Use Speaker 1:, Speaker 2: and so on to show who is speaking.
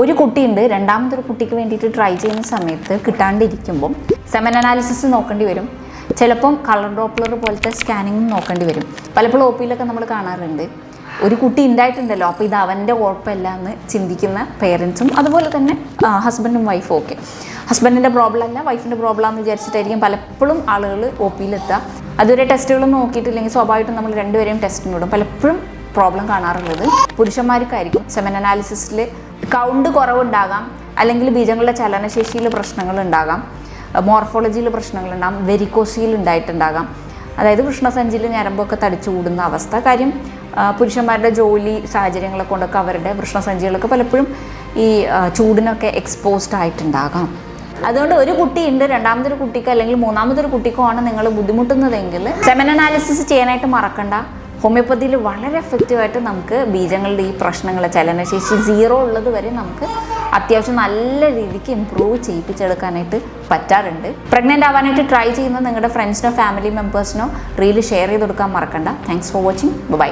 Speaker 1: ഒരു കുട്ടിയുണ്ട്. രണ്ടാമതൊരു കുട്ടിക്ക് വേണ്ടിയിട്ട് ട്രൈ ചെയ്യുന്ന സമയത്ത് കിട്ടാണ്ടിരിക്കുമ്പം സെമൻ അനാലിസിസ് നോക്കേണ്ടി വരും. ചിലപ്പം കളർ ഡോപ്ലർ പോലത്തെ സ്കാനിങ്ങും നോക്കേണ്ടി വരും. പലപ്പോഴും ഒ പിയിലൊക്കെ നമ്മൾ കാണാറുണ്ട്. ഒരു കുട്ടി ഉണ്ടായിട്ടുണ്ടല്ലോ അപ്പോൾ ഇത് അവന്റെ കുഴപ്പമില്ല എന്ന് ചിന്തിക്കുന്ന പേരൻസും അതുപോലെ തന്നെ ഹസ്ബൻഡും വൈഫും ഒക്കെ. ഹസ്ബൻഡിന്റെ പ്രോബ്ലം അല്ല വൈഫിന്റെ പ്രോബ്ലം എന്ന് വിചാരിച്ചിട്ടായിരിക്കും പലപ്പോഴും ആളുകൾ ഒ പിയിലെത്തുക അതുവരെ ടെസ്റ്റുകളൊന്നും നോക്കിയിട്ടില്ലെങ്കിൽ സ്വാഭാവികമായിട്ടും നമ്മൾ രണ്ടുപേരെയും ടെസ്റ്റിന് വിടും. പലപ്പോഴും പ്രോബ്ലം കാണാറുള്ളത് പുരുഷന്മാർക്കായിരിക്കും. സെമൻ അനാലിസിസിൽ കൗണ്ട് കുറവുണ്ടാകാം അല്ലെങ്കിൽ ബീജങ്ങളുടെ ചലനശേഷിയിൽ പ്രശ്നങ്ങൾ ഉണ്ടാകാം മോർഫോളജിയിൽ പ്രശ്നങ്ങളുണ്ടാകാം വെരിക്കോസിയിൽ ഉണ്ടായിട്ടുണ്ടാകാം. അതായത് കൃഷ്ണസഞ്ചിയിൽ ഞരമ്പൊക്കെ തടിച്ചു കൂടുന്ന അവസ്ഥ. കാര്യം പുരുഷന്മാരുടെ ജോലി സാഹചര്യങ്ങളെ കൊണ്ടൊക്കെ അവരുടെ വൃഷ്ണസഞ്ചികളൊക്കെ പലപ്പോഴും ഈ ചൂടിനൊക്കെ എക്സ്പോസ്ഡ് ആയിട്ടുണ്ടാകാം. അതുകൊണ്ട് ഒരു കുട്ടി കുട്ടിയുണ്ട് രണ്ടാമതൊരു കുട്ടിക്കോ അല്ലെങ്കിൽ മൂന്നാമതൊരു കുട്ടിക്കോ ആണ് നിങ്ങൾ ബുദ്ധിമുട്ടുന്നതെങ്കിൽ സെമൻ അനാലിസിസ് ചെയ്യാനായിട്ട് മറക്കണ്ട. ഹോമിയോപ്പതിയിൽ വളരെ എഫക്റ്റീവായിട്ട് നമുക്ക് ബീജങ്ങളുടെ ഈ പ്രശ്നങ്ങൾ ചലനശേഷി സീറോ ഉള്ളത് വരെ നമുക്ക് അത്യാവശ്യം നല്ല രീതിക്ക് ഇമ്പ്രൂവ് ചെയ്യിപ്പിച്ചെടുക്കാനായിട്ട് പറ്റാറുണ്ട്. പ്രഗ്നന്റ് ആവാനായിട്ട് ട്രൈ ചെയ്യുന്ന നിങ്ങളുടെ ഫ്രണ്ട്സിനോ ഫാമിലി മെമ്പേഴ്സിനോ റീൽ ഷെയർ ചെയ്ത് കൊടുക്കാൻ മറക്കണ്ട. Thanks for watching bye